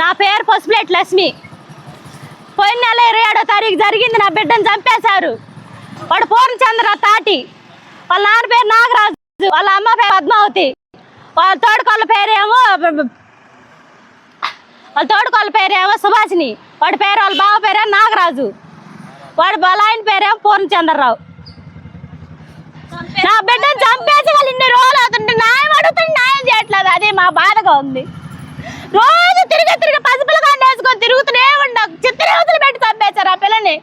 నా పేరు పసుపులేట్ లక్ష్మి. పోయిన నెల ఇరవై ఏడో తారీఖు జరిగింది నా బిడ్డను చంపేశారు. వాడు పూర్ణచంద్ర తాటి. వాళ్ళ నాన్న పేరు నాగరాజు వాళ్ళ అమ్మ పేరు పద్మావతి. వాళ్ళ తోడుకోళ్ళ పేరేమో వాళ్ళ తోడుకోళ్ళ పేరేమో సుభాషిని వాడి పేరు వాళ్ళ బావ పేరేమో నాగరాజు. వాడి బలాయన పేరేమో పూర్ణచంద్రరావు. నా బిడ్డను చంపేసి వాళ్ళు ఇన్ని రోజులు అవుతుంటే న్యాయం అడుగుతుంటే న్యాయం చేయట్లేదు. అదే మా బాధగా ఉంది. రోజు తిరిగి తిరిగి పసిపిల్లగా వేసుకొని తిరుగుతూనే ఉండ. చిత్రవతలు పెట్టి చంపేశారు ఆ పిల్లని.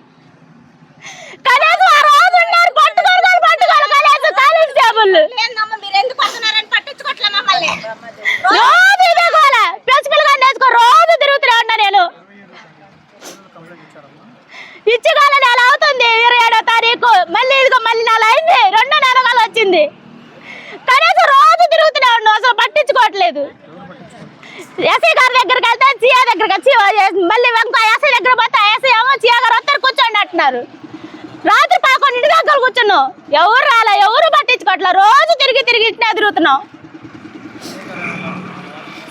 కనీసం ఆ రోజు ఉన్నారు పట్టుకోరు పట్టుకోరు కనీసం మీరు ఎందుకు వస్తున్నారని పట్టించుకోవట్లే మమ్మల్ని. రోజు ఇదే గోల. పసిపిల్లగా వేసుకో రోజు తిరుగుతూనే ఉన్నా నేను. ఇచ్చగాల నెల అవుతుంది ఇరవై ఏడో తారీఖు. మళ్ళీ ఇదిగో మళ్ళీ నెల అయింది రెండో నెల కాలం వచ్చింది కనీసం రోజు తిరుగుతూనే ఉన్నాం అసలు ఎస్ఐ గారి దగ్గరికి వెళ్తే చియా దగ్గరికి వచ్చి మళ్ళీ ఇంకో ఎస్ఐ దగ్గర పోతే ఎస్ఐ ఏమో చియా గారు వస్తారు కూర్చోండి అంటున్నారు. రాత్రి పదకొండింటి దగ్గర కూర్చున్నావు. ఎవరు రాలే ఎవరు పట్టించుకోవట్లే రోజు తిరిగి తిరిగి ఇట్లా తిరుగుతున్నావు.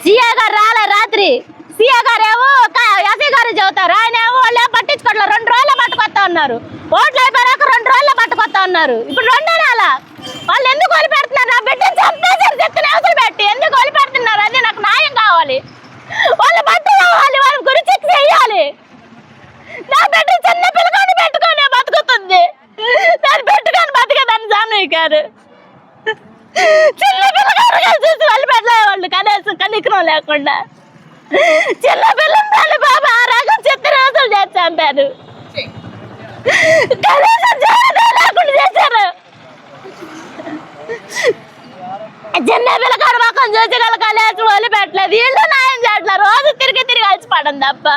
సియా గారు రాలే రాత్రి. సియా గారు ఏమో ఎస్ఐ గారు చెబుతారు. ఆయన ఏమో వాళ్ళు రెండు రోజులు పట్టుకొస్తా ఉన్నారు. ఓట్లు అయిపోయాక రెండు రోజులు పట్టుకొస్తా ఉన్నారు. ఇప్పుడు రెండో రాలా వాళ్ళు ఎందుకు వదిలిపెడుతున్నారు నా బిడ్డ చంపేసారు చెత్తని జానవి చిన్న పిల్లగారు చూసి వాళ్ళు కనీసం కనికరం లేకుండా. చిన్న పిల్లలు బాబా ఆ రకం చిత్రహింసలు చేసి చంపారు కనీసం లేకుండా చేశారు. చిన్న పిల్లగారు మొక్కను చూసి గల కనీసం వదిలిపెట్టలేదు. వీళ్ళు నాయం చేయట్లేదు రోజు తిరిగి తిరిగి కలిసి పడండి తప్ప.